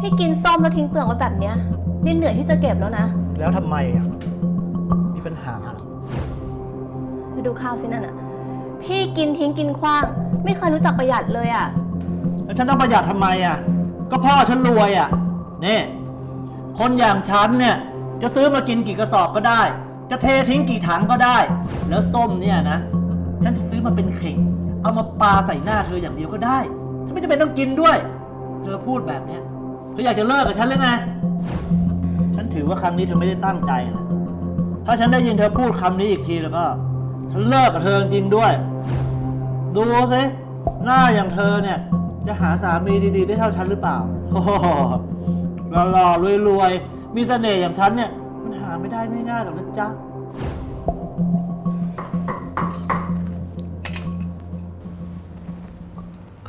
พี่กินส้มแล้วทิ้งเปลือกไว้แบบเนี้ยลินเหนื่อยที่จะเก็บแล้วนะแล้วทำไมอะ มีปัญหาเหรอไปดูข้าวสินั่นอะ พี่กินทิ้งกินขว้าง ไม่เคยรู้จักประหยัดเลยอะ แล้วฉันต้องประหยัดทำไมอะ ก็พ่อฉันรวยอะนี่คนอย่างฉันเนี่ย จะซื้อมากินกี่กระสอบก็ได้ จะเททิ้งกี่ถังก็ได้ แล้วส้มเนี่ยนะ ฉันจะซื้อมาเป็นเข่ง เอามาปาใส่หน้าเธออย่างเดียวก็ได้ ฉันไม่จำเป็นต้องกินด้วย เธอพูดแบบเนี้ย เธออยากจะเลิกกับฉันหรือไงฉันถือว่าครั้งนี้เธอไม่ได้ตั้งใจนะถ้าฉันได้ยินเธอพูดคำนี้อีกทีแล้วก็ ฉันเลิกกับเธอจริงๆด้วย ดูสิหน้าอย่างเธอเนี่ย จะหาสามีดีๆ ได้เท่าฉันหรือเปล่าโอ้โหหล่อๆรวยๆมีเสน่ห์อย่างฉันเนี่ย มันหาไม่ได้ง่ายๆหรอกนะจ๊ะ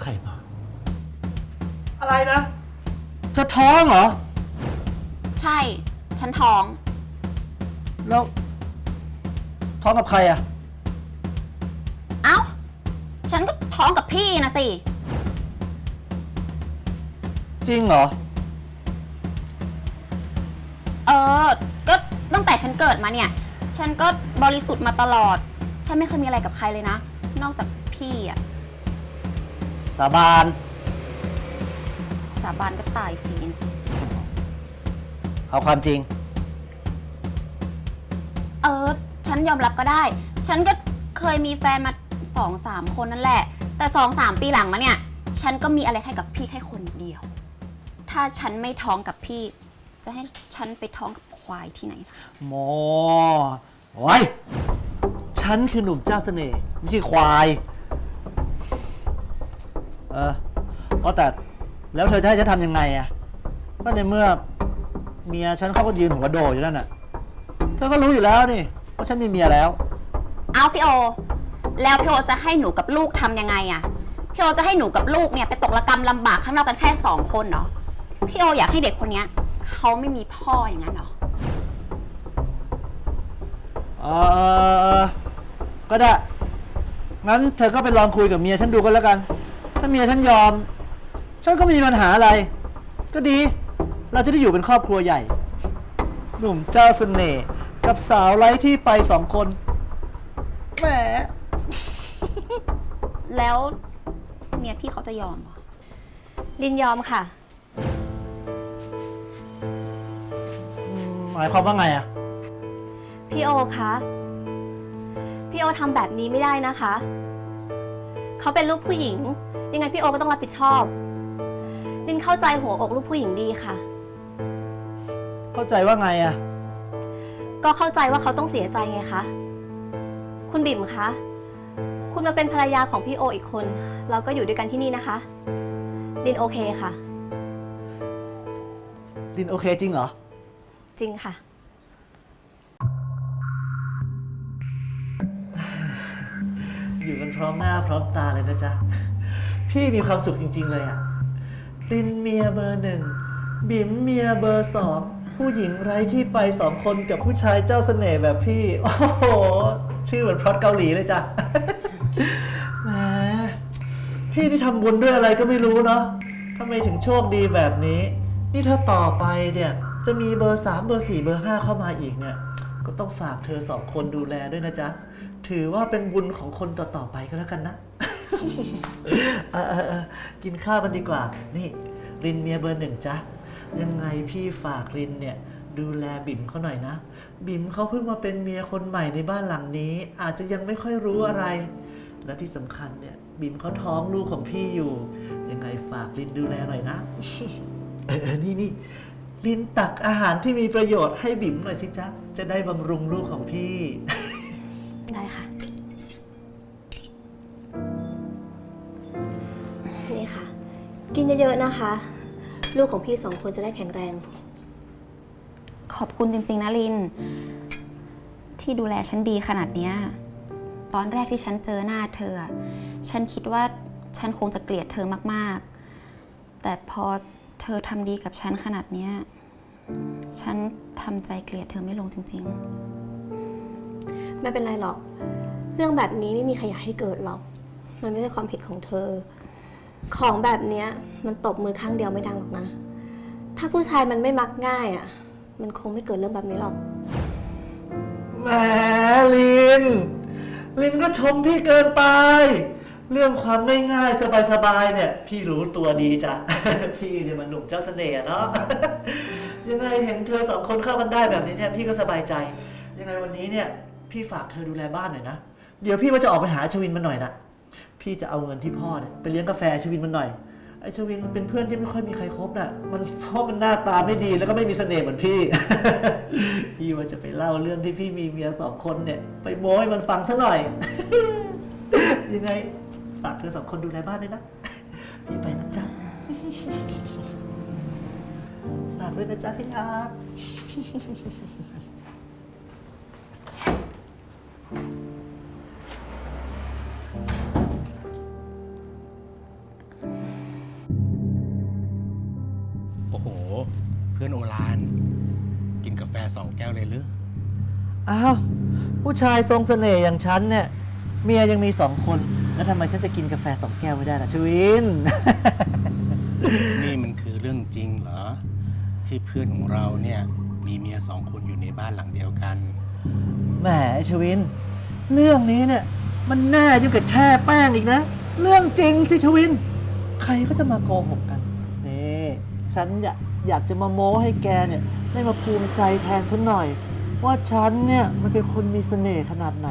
ใครมา อะไรนะ เธอท้องเหรอ ใช่ ฉันท้อง แล้ว ท้องกับใครอะ เอ้า ฉันก็ท้องกับพี่นะสิ จริงเหรอ เออ ก็ตั้งแต่ฉันเกิดมาเนี่ย ฉันก็บริสุทธิ์มาตลอด ฉันไม่เคยมีอะไรกับใครเลยนะ นอกจากพี่อะสาบาน สาบานก็ตายฟรีสิเอาความจริง เออ ฉันยอมรับก็ได้ ฉันก็เคยมีแฟนมาสองสามคนนั่นแหละ แต่สองสามปีหลังมาเนี่ย ฉันก็มีอะไรให้กับพี่แค่คนเดียว ถ้าฉันไม่ท้องกับพี่ จะให้ฉันไปท้องกับควายที่ไหนโมโอ้ยฉันคือหนุ่มเจ้าเสน่ห์ไม่ใช่ควาย เออว่าแต่ แล้วเธอจะให้ฉันทำยังไงอะก็ในเมื่อเมียฉันเขาก็ยืนหัวโดอยู่นั่นน่ะ เธอก็รู้อยู่แล้วนี่ว่าฉันมีเมียแล้ว เอาพี่โอ แล้วพี่โอจะให้หนูกับลูกทำยังไงอะพี่โอจะให้หนูกับลูกเนี่ยไปตกระกรรมลำบากข้างนอกกันแค่สองคนเนาะพี่โออยากให้เด็กคนเนี้ยเขาไม่มีพ่ออย่างนั้นเหรอ เออก็ได้ งั้นเธอก็ไปลองคุยกับเมียฉันดูก็แล้วกัน ถ้าเมียฉันยอม ฉันก็ไม่มีปัญหาอะไร ก็ดี เราจะได้อยู่เป็นครอบครัวใหญ่ หนุ่มเจ้าเสน่ห์กับสาวไร้ที่ไปสองคนแหมแล้วเมียพี่เขาจะยอมเหรอลินยอมค่ะ หมายความว่าไงอะพี่โอคะ พี่โอทำแบบนี้ไม่ได้นะคะ เขาเป็นลูกผู้หญิง ยังไงพี่โอก็ต้องรับผิดชอบ ลินเข้าใจหัวอกลูกผู้หญิงดีค่ะ เข้าใจว่าไงอะก็เข้าใจว่าเขาต้องเสียใจไงคะ คุณบิ่มคะ คุณมาเป็นภรรยาของพี่โออีกคน เราก็อยู่ด้วยกันที่นี่นะคะลินโอเคค่ะลินโอเคจริงเหรอ จริงค่ะ อยู่กันพร้อมหน้าพร้อมตาเลยนะจ๊ะ พี่มีความสุขจริง ๆ เลยอะ ลินเมียเบอร์หนึ่งบิ๋มเมียเบอร์สองผู้หญิงไร้ที่ไปสองคนกับผู้ชายเจ้าเสน่ห์แบบพี่ โอ้โห ชื่อเหมือนพล็อตเกาหลีเลยจ้ะ แหมพี่นี่ทำบุญด้วยอะไรก็ไม่รู้เนาะทำไมถึงโชคดีแบบนี้ นี่ถ้าต่อไปเนี่ย จะมีเบอร์สามเบอร์สี่เบอร์ห้าเข้ามาอีกเนี่ย ก็ต้องฝากเธอสองคนดูแลด้วยนะจ๊ะ ถือว่าเป็นบุญของคนต่อๆไปก็แล้วกันนะ เออเออเออกินข้าวกันดีกว่า นี่รินเมียเบอร์หนึ่งจ๊ะยังไงพี่ฝากรินเนี่ย ดูแลบิ๋มเขาหน่อยนะ บิ๋มเขาเพิ่งมาเป็นเมียคนใหม่ในบ้านหลังนี้ อาจจะยังไม่ค่อยรู้อะไร และที่สำคัญเนี่ยบิ๋มเขาท้องลูกของพี่อยู่ ยังไงฝากรินดูแลหน่อยนะ เออเออนี่นี่ลินตักอาหารที่มีประโยชน์ให้บิ๋มหน่อยสิจ๊ะ จะได้บำรุงลูกของพี่ กินเยอะๆนะคะ ลูกของพี่สองคนจะได้แข็งแรง ขอบคุณจริง ๆ นะลิน ที่ดูแลฉันดีขนาดเนี้ย ตอนแรกที่ฉันเจอหน้าเธออะฉันคิดว่าฉันคงจะเกลียดเธอมากๆ แต่พอเธอทำดีกับฉันขนาดเนี้ย ฉันทำใจเกลียดเธอไม่ลงจริงไม่เป็นไรหรอก เรื่องแบบนี้ไม่มีใครอยากให้เกิดหรอก มันไม่ใช่ความผิดของเธอ ของแบบเนี้ยมันตบมือข้างเดียวไม่ดังหรอกนะ ถ้าผู้ชายมันไม่มักง่ายอะ่ะ มันคงไม่เกิดเรื่องแบบนี้หรอก แหมลิน ลินก็ชมพี่เกินไป เรื่องความง่ายๆ สบายๆเนี่ย พี่รู้ตัวดีจ้ะ พี่เนี่ยมันหนุ่มเจ้าเสน่ห์อะเนาะ ยังไงเห็นเธอสองคนเข้ากันได้แบบนี้เนี่ยพี่ก็สบายใจ ยังไงวันนี้เนี่ย พี่ฝากเธอดูแลบ้านหน่อยนะ เดี๋ยวพี่ว่าจะออกไปหาชวินมันหน่อยนะ พี่จะเอาเงินที่พ่อเนี่ยไปเลี้ยงกาแฟชวินมันหน่อยไอชวินมันเป็นเพื่อนที่ไม่ค่อยมีใครคบน่ะมันเพราะมันหน้าตาไม่ดีแล้วก็ไม่มีเสน่ห์เหมือนพี่ พี่ว่าจะไปเล่าเรื่องที่พี่มีเมียสองคนเนี่ย ไปโม้ให้มันฟังซะหน่อย ยังไงฝากเธอสองคนดูแลบ้านด้วยนะพี่ไปนะจ๊ะฝากด้วยนะจ๊ะที่ร์ต อ้โห เพื่อนโอลาน กินกาแฟสองแก้วเลยหรือ อ้าวผู้ชายทรงเสน่ห์อย่างฉันเนี่ยเมียยังมีสองคน แล้วทำไมฉันจะกินกาแฟสองแก้วไม่ได้ล่ะชวิน นี่มันคือเรื่องจริงเหรอ ที่เพื่อนของเราเนี่ย มีเมียสองคนอยู่ในบ้านหลังเดียวกัน แหมไอ้ชวิน เรื่องนี้เนี่ย มันแน่ยิ่งกับแช่แป้งอีกนะ เรื่องจริงสิชวิน ใครก็จะมาโกหกกันนี่ ฉันอยากอยากจะมาโม้ให้แกเนี่ยได้มาภูมิใจแทนฉันหน่อย ว่าฉันเนี่ยมันเป็นคนมีเสน่ห์ขนาดไหน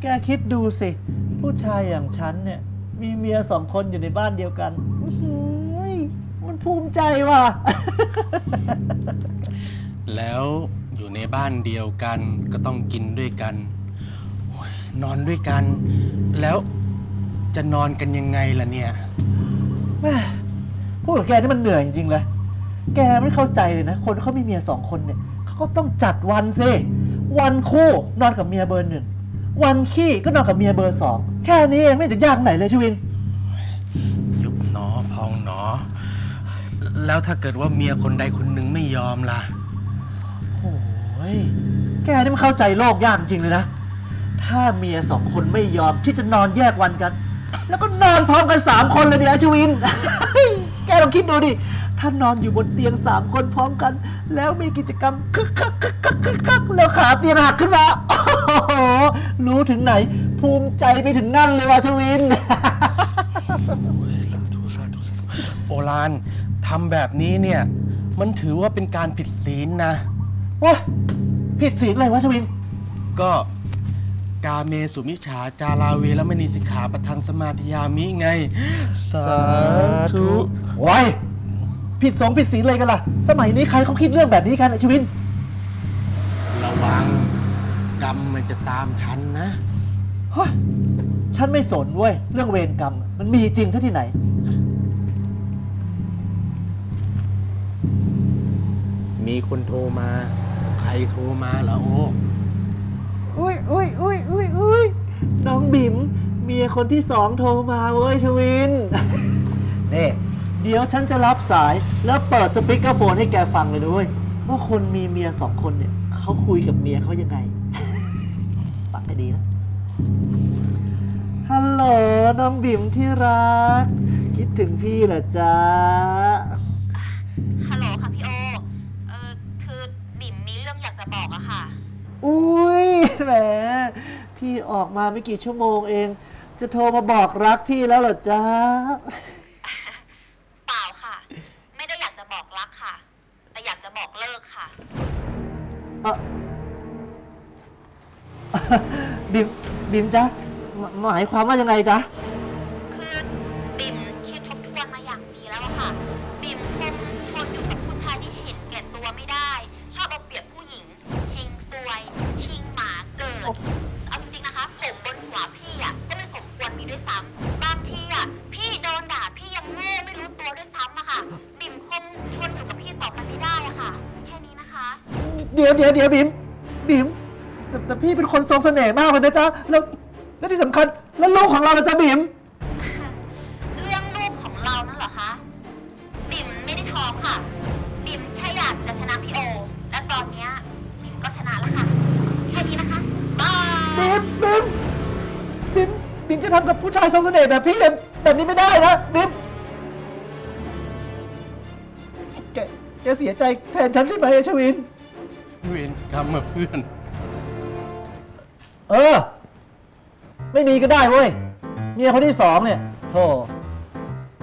แกคิดดูสิ ผู้ชายอย่างฉันเนี่ยมีเมียสองคนอยู่ในบ้านเดียวกันอื้อหือมันภูมิใจว่ะ แล้วอยู่ในบ้านเดียวกันก็ต้องกินด้วยกันโอ้ยนอนด้วยกัน แล้วจะนอนกันยังไงล่ะเนี่ย แม่ พูดกับแกนี่มันเหนื่อยจริงๆเลย แกไม่เข้าใจเลยนะ คนเขามีเมียสองคนเนี่ยเขาก็ต้องจัดวันสิ วันคู่นอนกับเมียเบอร์หนึ่ง วันขี้ก็นอนกับเมียเบอร์สอง แค่นี้เองไม่เห็นจะยากไหนเลยชวิน ยุบหนอพองหนอ แล้วถ้าเกิดว่าเมียคนใดคนหนึ่งไม่ยอมล่ะ โอ้ย แกนี่มันเข้าใจโลกยากจริงเลยนะ ถ้าเมียสองคนไม่ยอมที่จะนอนแยกวันกัน แล้วก็นอนพร้อมกันสามคนเลยเนี่ยชวินแก ลองคิดดูดิ ถ้านอนอยู่บนเตียงสามคนพร้อมกัน แล้วมีกิจกรรมคึกคักคึกคักคึกคักแล้วขาเตียงหักขึ้นมา โอ้โห รู้ถึงไหน ภูมิใจไปถึงนั่นเลยว่ะชวิน โอ้ยสาธุสาธุสาธุโอลานทำแบบนี้เนี่ย มันถือว่าเป็นการผิดศีลนะ ว้าผิดศีลอะไรวะชวิน ก็ กาเมสุมิชฌาจาราเวแล้วไม่นีสิกขาประทังสมาธิยามิไง สาธุไว้ผิดสงผิดศีลอะไรกันล่ะ สมัยนี้ใครเขาคิดเรื่องแบบนี้กันอะชวิน ระวังกรรมมันจะตามทันนะเฮ้ยฉันไม่สนเว้ย เรื่องเวรกรรม มันมีจริงซะที่ไหน มีคนโทรมา ใครโทรมาล่ะโอ้ อุ้ยอุ้ยอุ้ยอุ้ยอุ้ยน้องบิ๋มเมียคนที่สองโทรมาเว้ยชวิน นี่เดี๋ยวฉันจะรับสายแล้วเปิดสปีกเกอร์โฟนให้แกฟังเลยด้วย ว่าคนมีเมียสองคนเนี่ยเขาคุยกับเมียเขายังไง ฟังให้ดีนะ ฮัลโหลน้องบิ๋มที่รัก คิดถึงพี่เหรอจ๊ะ ฮัลโหลค่ะพี่โอ เออคือบิ่มมีเรื่องอยากจะบอกอะค่ะ อุ้ย แหมพี่ออกมาไม่กี่ชั่วโมงเอง จะโทรมาบอกรักพี่แล้วเหรอจ๊ะ เปล่าค่ะ ไม่ได้อยากจะบอกรักค่ะ แต่อยากจะบอกเลิกค่ะ เออบิมบิมจ๊ะหมหมายความว่ายังไงจ๊ะ พี่เป็นคนทรงเสน่ห์มากเลยนะจ๊ะ แล้ว แล้วที่สำคัญ แล้วลูกของเราล่ะจ๊ะบิมเรื่องลูกของเรานั่นเหรอคะ บิ่มไม่ได้ท้องค่ะ บิ่มแค่อยากจะชนะพี่โอ และตอนเนี้ยบิ่มก็ชนะแล้วค่ะ แค่นี้นะคะ บาย บิมบิมบิมบิมจะทำกับผู้ชายทรงเสน่ห์แบบพี่แบบแบบนี้ไม่ได้นะบิมแกแกเสียใจแทนฉันใช่ไหมไอ้ชวินเวรกรรมมาเพื่อน เออ ไม่มีก็ได้เว้ย เมียคนที่สองเนี่ยโธ่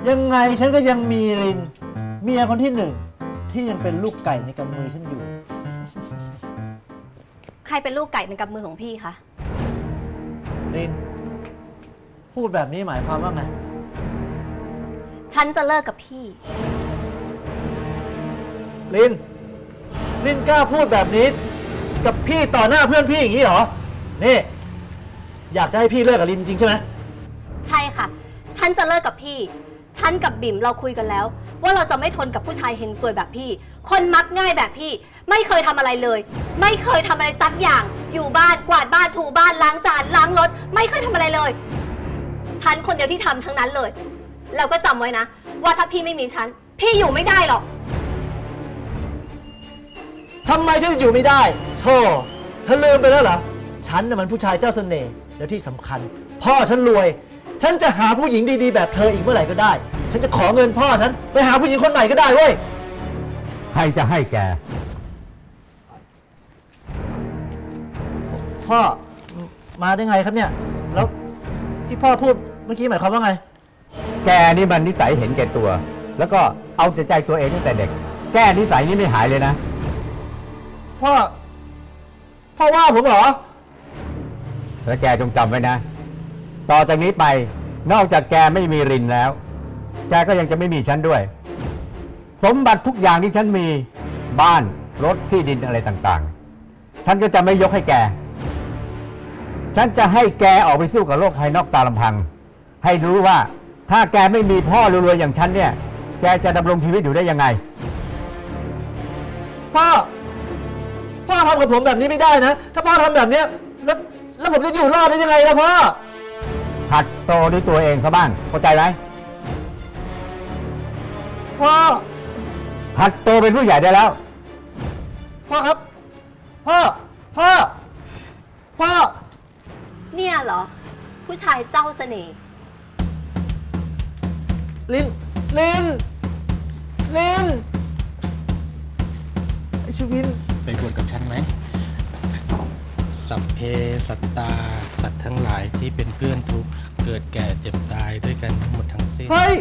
ยังไงฉันก็ยังมีริน เมียคนที่หนึ่งที่ยังเป็นลูกไก่ในกำมือฉันอยู่ ใครเป็นลูกไก่ในกำมือของพี่คะ ริน พูดแบบนี้หมายความว่าไง ฉันจะเลิกกับพี่ลินลินกล้าพูดแบบนี้ กับพี่ต่อหน้าเพื่อนพี่อย่างนี้เหรอ นี่ อยากจะให้พี่เลิกกับลินจริงใช่ไหมใช่ค่ะ ฉันจะเลิกกับพี่ ฉันกับบิ่มเราคุยกันแล้ว ว่าเราจะไม่ทนกับผู้ชายเฮงซวยแบบพี่ คนมักง่ายแบบพี่ ไม่เคยทำอะไรเลย ไม่เคยทำอะไรสักอย่าง อยู่บ้านกวาดบ้านถูบ้านล้างจานล้างรถ ไม่เคยทำอะไรเลย ฉันคนเดียวที่ทำทั้งนั้นเลย แล้วก็จำไว้นะ ว่าถ้าพี่ไม่มีฉัน พี่อยู่ไม่ได้หรอก ทำไมฉันจะอยู่ไม่ได้โธ่เธอลืมไปแล้วเหรอ ฉันน่ะมันผู้ชายเจ้าเสน่ห์แล้วที่สำคัญ พ่อฉันรวย ฉันจะหาผู้หญิงดีๆ แบบเธออีกเมื่อไหร่ก็ได้ ฉันจะขอเงินพ่อฉันไปหาผู้หญิงคนใหม่ก็ได้เว้ย ใครจะให้แก พ่อมมาได้ไงครับเนี่ย แล้วที่พ่อพูดเมื่อกี้หมายความว่าไง แกนี่มันนิสัยเห็นแก่ตัว แล้วก็เอาแต่ใจตัวเองตั้งแต่เด็ก แก้นิสัยนี้ไม่หายเลยนะ พ่อ พ่อว่าผมเหรอ แล้วแกจงจำไว้นะ ต่อจากนี้ไปนอกจากแกไม่มีรินแล้ว แกก็ยังจะไม่มีฉันด้วย สมบัติทุกอย่างที่ฉันมีบ้านรถที่ดินอะไรต่างๆ ฉันก็จะไม่ยกให้แก ฉันจะให้แกออกไปสู้กับโลกภายนอกตาลำพัง ให้รู้ว่าถ้าแกไม่มีพ่อรวยๆอย่างฉันเนี่ย แกจะดำรงชีวิตอยู่ได้ยังไง พ่อ พ่อทำกับผมแบบนี้ไม่ได้นะ ถ้าพ่อทำแบบเนี้ยแล้ว แล้วผมจะอยู่รอดได้ยังไงล่ะพ่อ หัดโตด้วยตัวเองซะบ้าง เข้าใจไหมพ่อ หัดโตเป็นผู้ใหญ่ได้แล้ว พ่อครับ พ่อ พ่อ พ่อ เนี่ยเหรอ ผู้ชายเจ้าเสน่ห์ลิน ลิน ลินไอชวิน ไปบวชกับฉันไหม สัพเพสัตตา สัตว์ทั้งหลายที่เป็นเพื่อนทุกข์เกิดแก่เจ็บตายด้วยกันทั้งหมดทั้งสิ้น เฮ้ย